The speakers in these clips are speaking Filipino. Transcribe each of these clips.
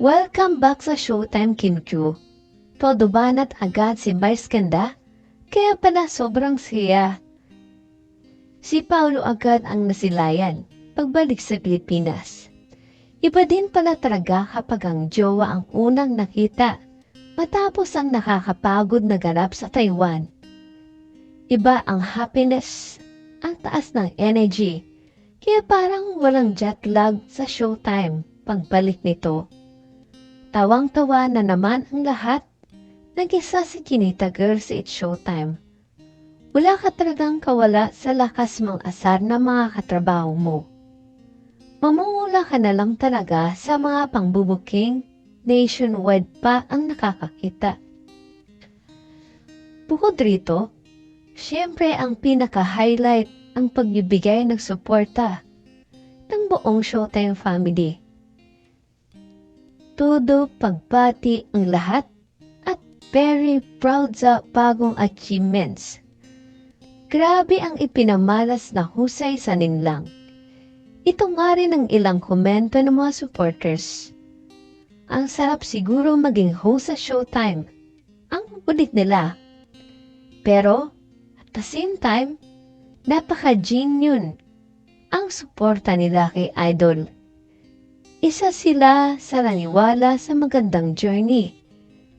Welcome back sa Showtime Kim Chu. Todo banat agad si Vice Ganda, kaya pala sobrang siya. Si Paulo agad ang nasilayan pagbalik sa Pilipinas. Iba din pala talaga kapag ang jowa ang unang nakita matapos ang nakakapagod na ganap sa Taiwan. Iba ang happiness, ang taas ng energy, kaya parang walang jet lag sa showtime pagbalik nito. Tawang-tawa na naman ang lahat. Nag-isa si Kinita Girl sa It's Showtime. Wala ka talagang kawala sa lakas mong asar na mga katrabaho mo. Mamumula ka na lang talaga sa mga pangbubuking nationwide pa ang nakakakita. Bukod rito, syempre ang pinaka-highlight ang pagbibigay ng suporta ng buong Showtime family. Todo pagbati ang lahat at very proud sa bagong achievements. Grabe ang ipinamalas na husay sa ninlang. Ito nga rin ang ilang komento ng mga supporters. Ang sarap siguro maging host sa Showtime. Ang ulit nila. Pero, at the same time, napaka-genuine ang suporta nila kay Idol. Isa sila sa naniwala sa magandang journey.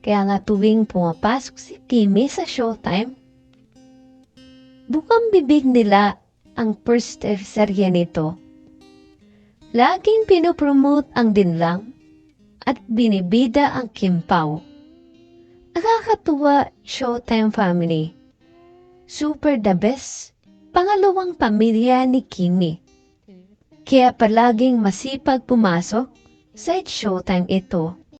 Kaya nga tuwing pumapasok si Kimi sa Showtime, bukang bibig nila ang first serye nito. Laging pinopromote ang dinlang at binibida ang Kimpaw. Nakakatuwa Showtime family. Super the best. Pangalawang pamilya ni Kimi. Kaya palaging masipag pumasok sa It's Showtime ito.